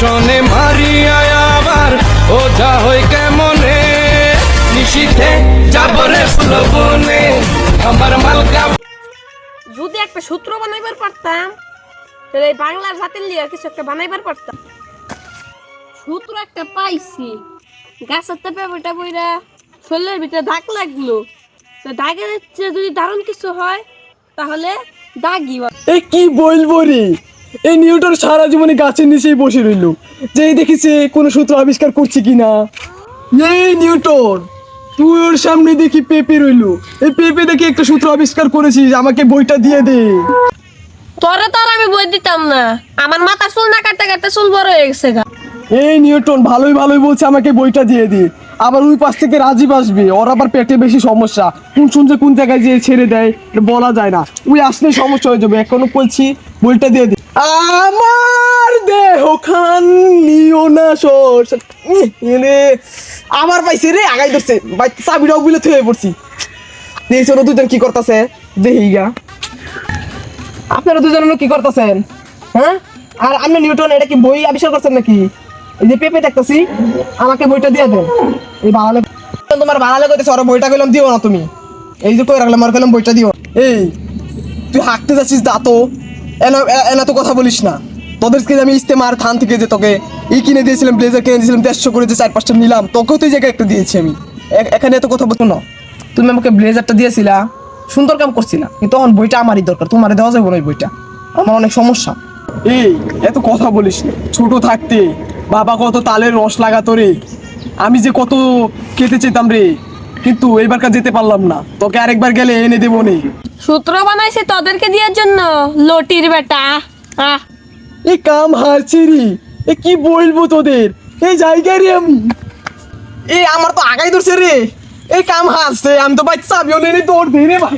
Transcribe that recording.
দর্শনে মারিয়া আবার ওঝা হই কেমনে? নিশীথে যাবরে ফুলবনে আমার মালকা যদি একটা সূত্র বানাইবার পারতাম তাহলে এই বাংলার জাতির লিয়ে কিছু একটা বানাইবার পারতাম। সূত্র একটা পাইছি। গাছের তেপে বইটা বইরা শরীরের ভিতরে দাগ লাগল। তো দাগের যদি দারুণ কিছু হয় তাহলে বলে। এই কি বলব রে? এই নিউটন সারা জীবনে গাছের নিচেই বসে রইল। যেই দেখিছে কোনো সূত্র আবিষ্কার করছে কিনা। এই নিউটন তুই ওর সামনে দেখি পেঁপে রইল। এই পেঁপে দেখে একটা সূত্র আবিষ্কার করেছিস আমাকে বইটা দিয়ে দে। তোরে তো আর আমি বই দিতাম না। আমার মাথা চুল না কাটতে কাটতে চুল বড় হয়ে গেছে এই নিউটন ভালোই ভালোই বলছে আমাকে বইটা দিয়ে দে। আবার ওই পাশ থেকে রাজীব আসবে। ওর আবার পেটে বেশি সমস্যা। কোন শুনছে কোন জায়গায় যে ছেড়ে দেয়, বলা যায় না। ওই আসলে সমস্যা হয়ে যাবে। এখনও বলছি, বইটা দিয়ে দে। আমার দেহ খান নিও না সর আমার পাইছে রে, আগাই ধরছে। চাবিটাও বিলে থয়ে পড়ছি। দেখছি দুজন কি করতেছে? দেখি গা। আপনারা দুজন কি করতেছেন? হ্যাঁ? আর আমি নিউটন, এটা কি বই আবিষ্কার করছেন নাকি? এই যে পেপে দেখতেছি, আমাকে বইটা দিয়ে দেন। এই বাঙালি তোমার বাঙালি কইতেছে ওরা বইটা কইলাম দিও না তুমি। এই যে কই রাখলাম আর কইলাম বইটা দিও। এই, তুই হাঁটতে যাচ্ছিস দা তো। এনা তো কথা বলিস না। তোদেরকে আমি ইস্তেমার থান থেকে যে তোকে ই কিনে দিয়েছিলাম, ব্লেজার কিনে দিয়েছিলাম, দেড়শো করে যে চার পাঁচটা নিলাম, তোকেও তো এই জায়গায় একটা দিয়েছি আমি। এখানে এত কথা বলতো না। তুমি আমাকে ব্লেজারটা দিয়েছিলা, সুন্দর কাম করছিলা, কিন্তু তখন বইটা আমারই দরকার, তোমার দেওয়া যাবে না ওই বইটা। আমার অনেক সমস্যা। এই, এত কথা বলিস ছোট থাকতে বাবা কত তালের রস লাগাতো রে আমি যে কত খেতে চেতাম রে কিন্তু এবারকার যেতে পারলাম না। তোকে আরেকবার গেলে এনে দেবো নে। সূত্র বানাইছে তোদেরকে দেওয়ার জন্য লটির বেটা। আহ। এই কাম হারছি রে এ কি বলব তোদের? এই জায়গায় রে আমি। এ আমার তো আগাই ধরছে রে। এই কাম হারছে আমি তো বাচ্চা আমিও নেই দৌড় দে রে ভাই।